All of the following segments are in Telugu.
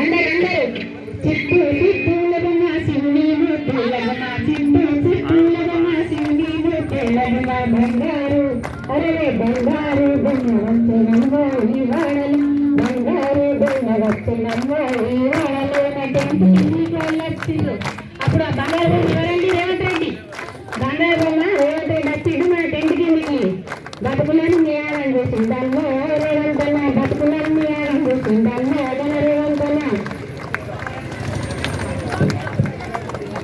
అందరు చిత్తూ చిత్తూలగమ సింధీను తెల్లగమ చిత్తూ చిత్తూలగమ సింధీను తెల్లగమ బంగారు అరే బంగారు బొమ్మ ఈ వాడలు బంగారు బొమ్మ ఈ వాడలు అప్పుడు ఆ బంగారు బొమ్మ ఎవరండి రేవంత్ రెడ్డి. బంగారు బొమ్మ రేవంత్ రెడ్డి వచ్చిండు మన టెంట్ కిందికి బతుకులను న్యాయం చేసిందమ్మో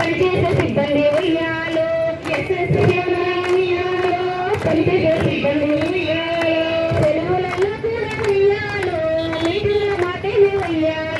పనిచేసే సిబ్బంది ఉయ్యాలో. పనిచేసే సిబ్బంది ఉయ్యాలో తెలుగులలో కూడా ఉయ్యాలో నీటిలో మాటనే ఉయ్యాలో